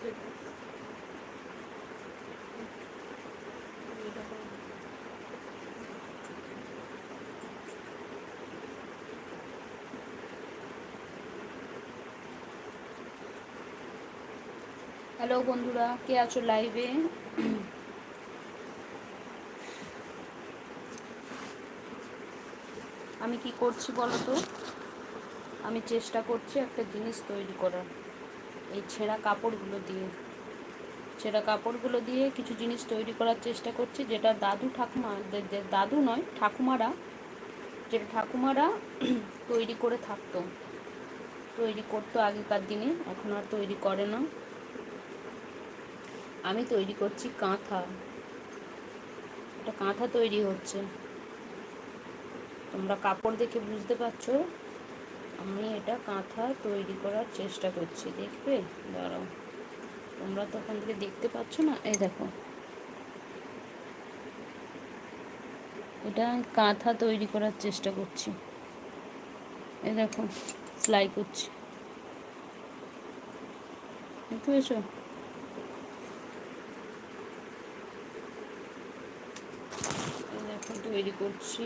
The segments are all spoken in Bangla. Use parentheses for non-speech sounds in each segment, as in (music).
হ্যালো বন্ধুরা, কে আছো লাইভে আমি কি করছি বলতো আমি চেষ্টা করছি একটা জিনিস তৈরি করার। এই ছেঁড়া কাপড়গুলো দিয়ে। ছেঁড়া কাপড়গুলো দিয়ে কিছু জিনিস তৈরি করার চেষ্টা করছি, যেটা দাদু ঠাকুমা দাদু নয়, ঠাকুমারা, যেটা ঠাকুমারা (clears throat) তৈরি করে থাকতো। তৈরি করতো আগেকার দিনে, এখন আর তৈরি করে না। আমি তৈরি করছি কাঁথা। এটা কাঁথা তৈরি হচ্ছে। তোমরা কাপড় দেখে বুঝতে পারছ? আমি এটা কাঁথা তৈরি করার চেষ্টা করছি, দেখবে? দাঁড়াও। তোমরা তো ওখান থেকে দেখতে পাচ্ছ না? এই দেখো। এটা কাঁথা তৈরি করার চেষ্টা করছি। এই দেখো সেলাই করছি। দেখতে পেয়েছ? তৈরি করছি।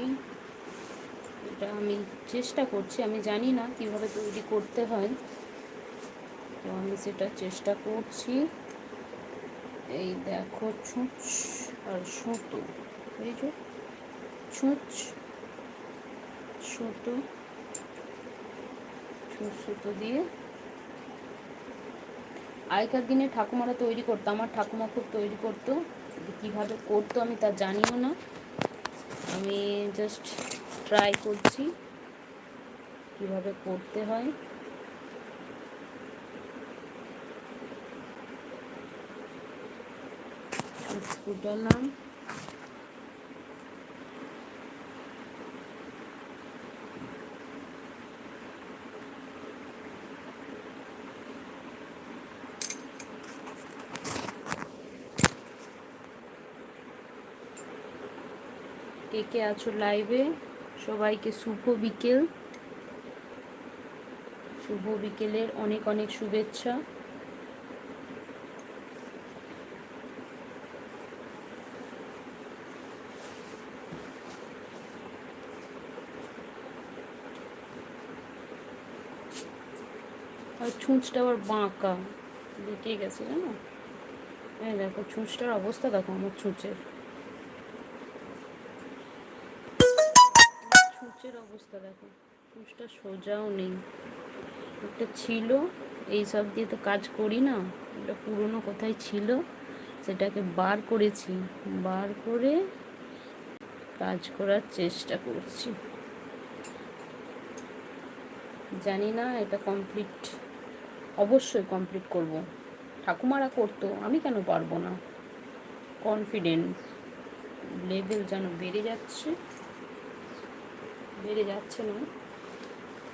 এটা আমি চেষ্টা করছি, আমি জানি না কীভাবে তৈরি করতে হয়। তো আমি সেটা চেষ্টা করছি। এই দেখো, ছুঁচ আর সুতো। বুঝেছ ছুঁচ, সুতো ছুঁচ সুতো দিয়ে। আগেকার দিনে ঠাকুমারা তৈরি করতো, আমার ঠাকুমা খুব তৈরি করতো। কীভাবে করতো আমি তা জানিও না। আমি জাস্ট ট্রাই করছি। কীভাবে করতে হয়? ফুটালাম কে কে আছো লাইভে সবাইকে শুভ বিকেল। শুভ বিকেলের অনেক অনেক শুভেচ্ছা। আর ছুঁচটা আবার বাঁকা। বেঁকে গেছে, জানো? হ্যাঁ দেখো, ছুঁচটার অবস্থা দেখো আমার ছুঁচের। অবস্থা দেখো। ছুঁচটা সোজাও নেই। একটা ছিল, এই সব দিয়ে তো কাজ করি না। এটা পুরনো কোথায় ছিল, সেটাকে বার করেছি। বার করে কাজ করার চেষ্টা করছি। জানি না এটা কমপ্লিট অবশ্যই কমপ্লিট করব। ঠাকুমারা করতো, আমি কেন পারব না? কনফিডেন্ট লেভেল যেন বেড়ে যাচ্ছে। বেড়ে যাচ্ছে না।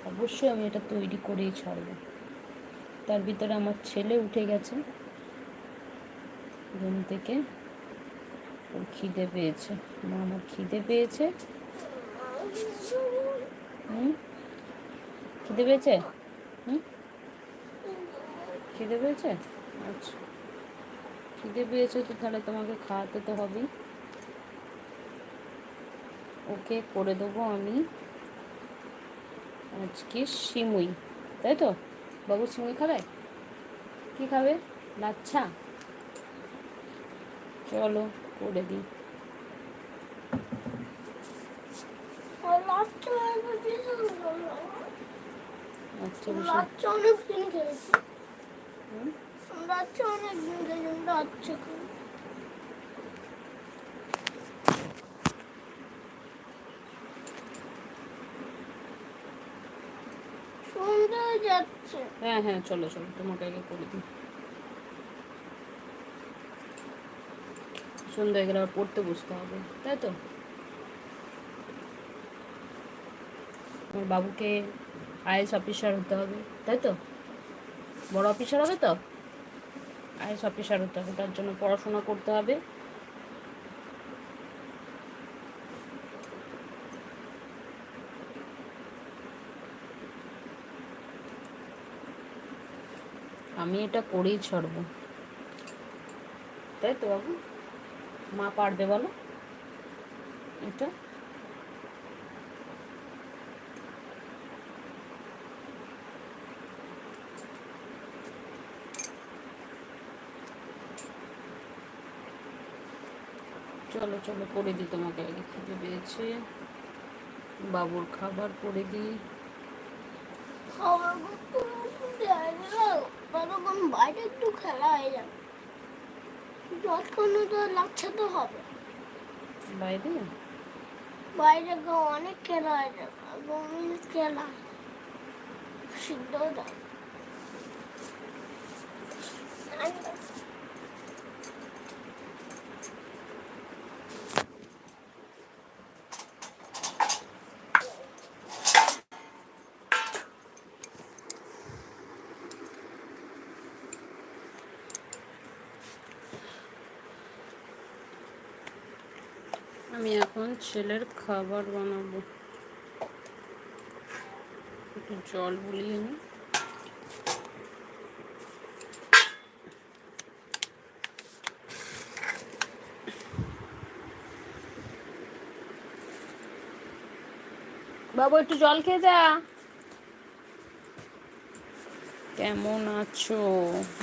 অবশ্যই আমি এটা তৈরি করেই ছাড়ব। তার ভিতরে আমার ছেলে উঠে গেছে। ঘুম থেকে ওর খিদে পেয়েছে। মা আমার খিদে পেয়েছে। হুম? খিদে পেয়েছে? হুম? খিদে পেয়েছে? আচ্ছা। খিদে পেয়েছে তো তাহলে তোমাকে খাওয়াতে তো হবেই। ওকে করে দেবো আমি আজকে সিমুই তাই তো? বাবু সিমুই খাবে? কি খাবে? লাচ্ছা? চলো করে দিই। আচ্ছা অনেক দিন খেয়েছি। অনেক দিন খেয়েছি হ্যাঁ হ্যাঁ চলো চলো, তোমাকে আগে করে দিই। সন্ধ্যা গেলে আবার পড়তে বসতে হবে, তাই তো? আমার বাবুকে আইএস অফিসার হতে হবে, তাই তো? বড় অফিসার হবে তো? আইএস অফিসার হতে হবে, তার জন্য পড়াশোনা করতে হবে। আমি এটা করেই ছাড়ব। তাই তো বাবু? মা পারবে বলো? এটা? চলো চলো, করে দিই তোমাকে। আগে খেতে পেয়েছে। বাবুর খাবার করে দিই। দেয় ততক্ষণ বাইরে একটু খেলা হয়ে যাবে। যতক্ষণ তো লাগছে তো হবে। বাইরে? বাইরে গো অনেক খেলা হয়ে যাবে। খেলা। সিদ্ধ দেয় আমি এখন ছেলের খাবার বানাবো। একটু জল বুলিয়ে নিই বাবু, একটু জল খেয়ে যা। কেমন আছো?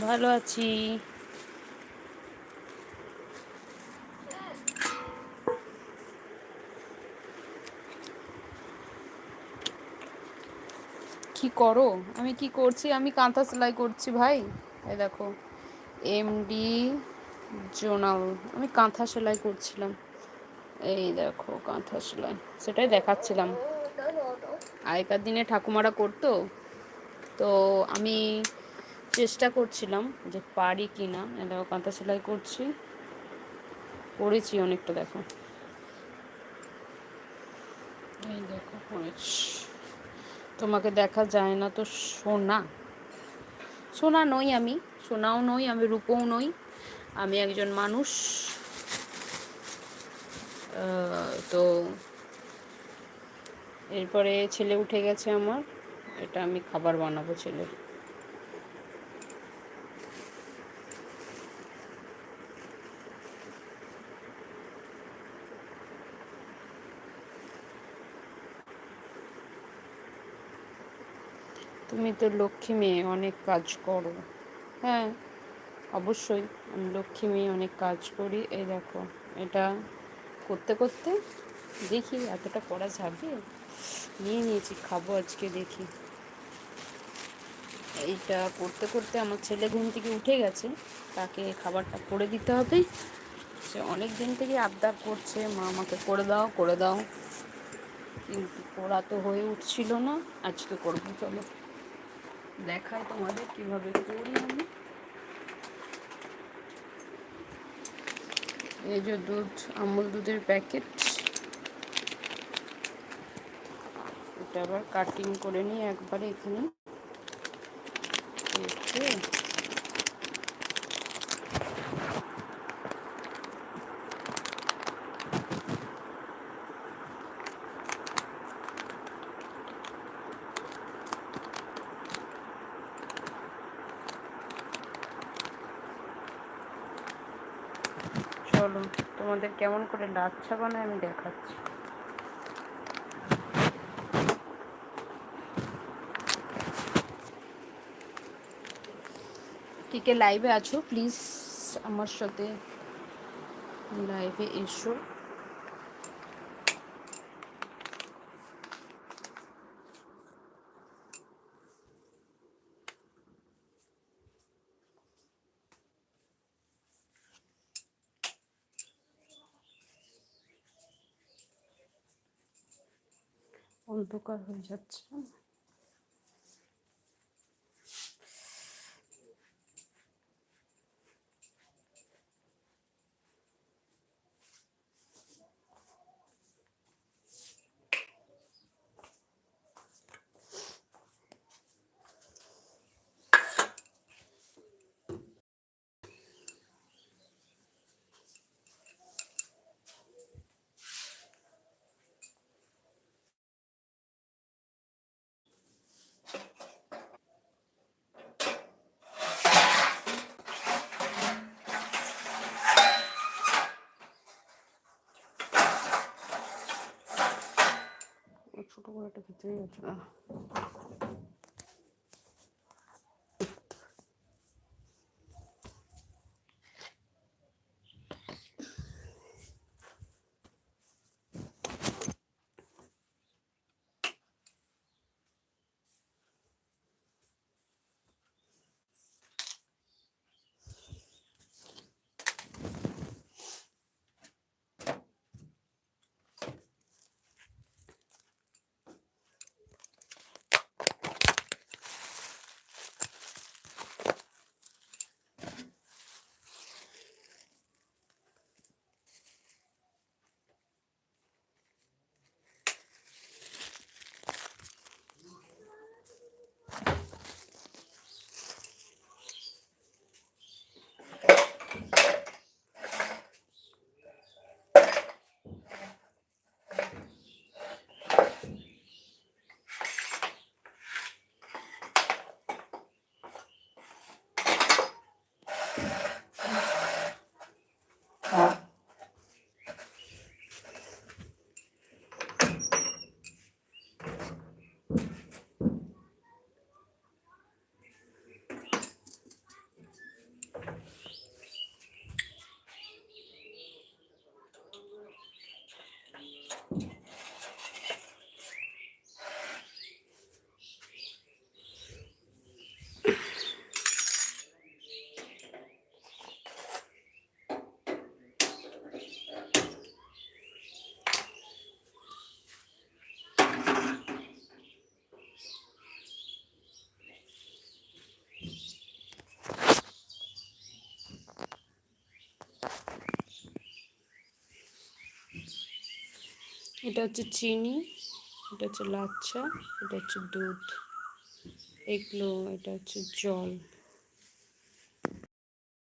ভালো আছি। কি করো? আমি কি করছি? আমি কাঁথা সেলাই করছি ভাই। এই দেখো এমডি জোনাল আমি কাঁথা সেলাই করছিলাম। এই দেখো, কাঁথা সেলাই। সেটাই দেখাচ্ছিলাম। আগেকার দিনে ঠাকুমারা করতো। তো আমি চেষ্টা করছিলাম যে পারি কি না দেখো, কাঁথা সেলাই করছি। করেছি অনেকটা, দেখো। এই দেখো, করেছি। তোমাকে দেখা যায় না তো সোনা। সোনা নই আমি, সোনাও নই, আমি রূপও নই। আমি একজন মানুষ। তো এরপরে ছেলে উঠে গেছে আমার, এটা আমি খাবার বানাবো ছেলের। তুমি তো লক্ষ্মী মেয়ে, অনেক কাজ করো। হ্যাঁ অবশ্যই আমি লক্ষ্মী মেয়ে, অনেক কাজ করি। এই দেখো, এটা করতে করতে দেখি এতটা করা যাবে? নিয়ে নিয়েছি, খাব আজকে, দেখি। এইটা করতে করতে আমার ছেলে ঘুম থেকে উঠে গেছে, তাকে খাবারটা করে দিতে হবে। সে অনেক দিন থেকে আবদার করছে, মা আমাকে করে দাও করে দাও। কিন্তু করা তো হয়ে উঠছিল না, আজকে করব, চলো। দেখাই তোমাদের কীভাবে করি আমি। এই যে দুধ, আমুল দুধের প্যাকেট। এটা আবার কাটিং করে নিই একবার এখানে চলো, তোমাদের কেমন করে লাচ্ছা বানায় আমি দেখাচ্ছি। লাইভে আছো প্লিজ আমার সাথে লাইভে এসো। অন্ধকার হয়ে যাচ্ছে। করে একটা এটা হচ্ছে চিনি, এটা হচ্ছে লাচ্ছা, এটা হচ্ছে দুধ, এগুলো এটা হচ্ছে জল।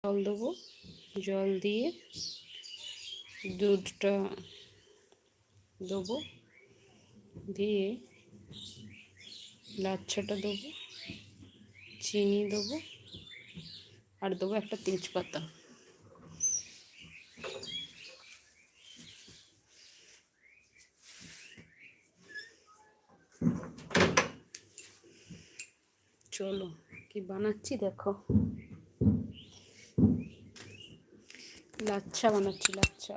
জল দেবো, জল দিয়ে দুধটা দেবো, দিয়ে লাচ্ছাটা দেবো, চিনি দেবো, আর দেবো একটা তেজপাতা। চলো কি বানাচ্ছি দেখো। লাচ্ছা বানাচ্ছি লাচ্ছা।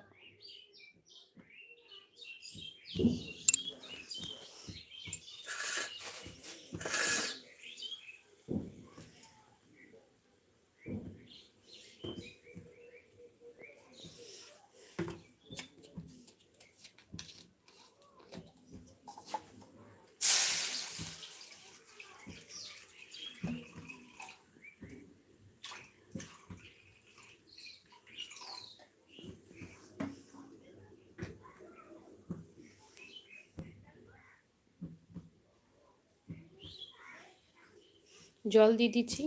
জল দিয়ে দিচ্ছি।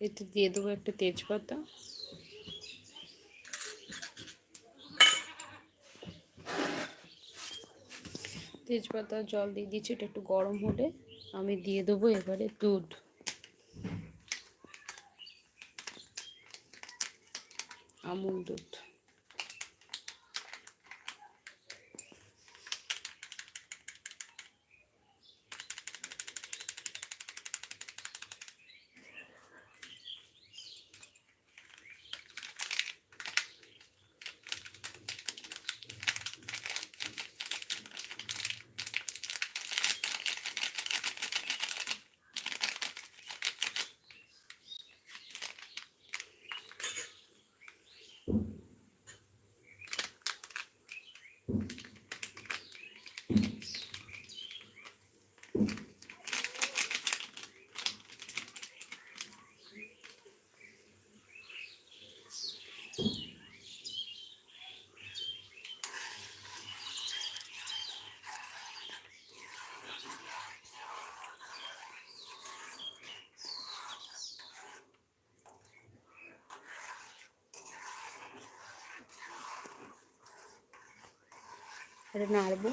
এতে দিয়ে দেবো একটা তেজপাতা। তেজপাতা, জল দিয়ে দিচ্ছি, এটা একটু গরম হলে আমি দিয়ে দেবো এবারে দুধ। আমুল দুধ। এটা নাড়বো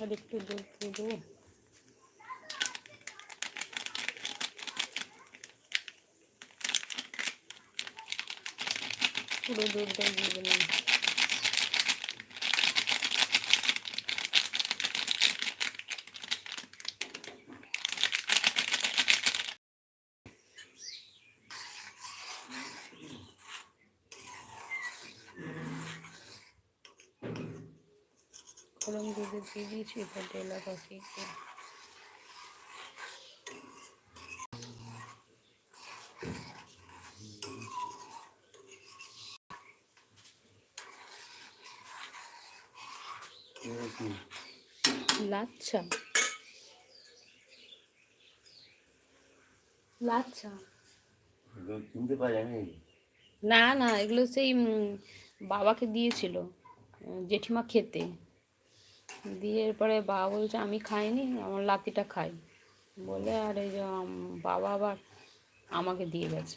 আর একটু দুধ দিয়ে দেবো পুরো দুধটাই দিয়ে দিলাম গরম দুধে দিয়ে দিয়েছি এবার ডেলা পাখি লাচ্ছা। লাচ্ছা। না না এগুলো সেই বাবাকে দিয়েছিল জেঠিমা খেতে। দিয়ে এরপরে বাবা বলছে আমি খাইনি আমার লাতিটা খাই। বলে আর এই যে বাবা আবার আমাকে দিয়ে গেছে।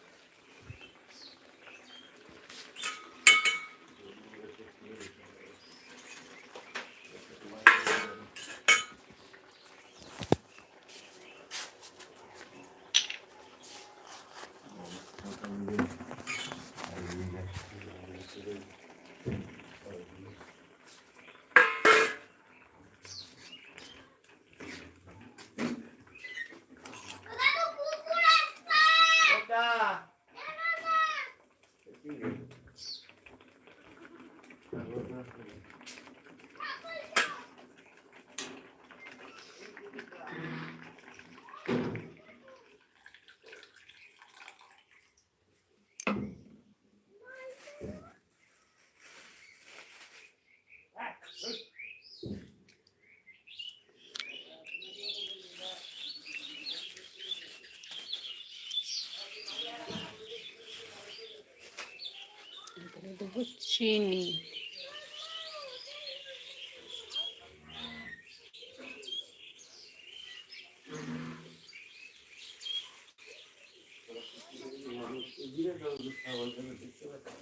না সবুজ চিনি দেখতে পাচ্ছি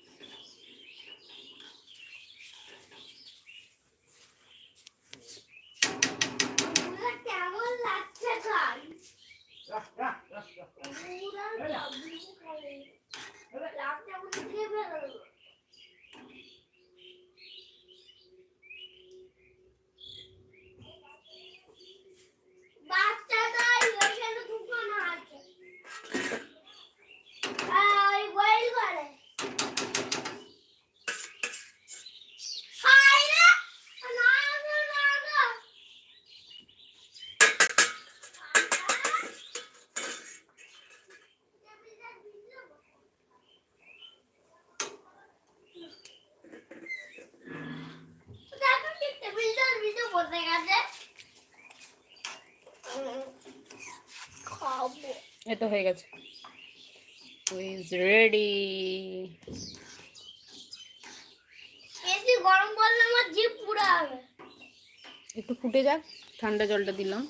তো হয়ে গেছে। ইজ রেডি এসি গরম করলে আমার জিভ পুরো হবে একটু ফুটে যাক ঠান্ডা জলটা দিলাম।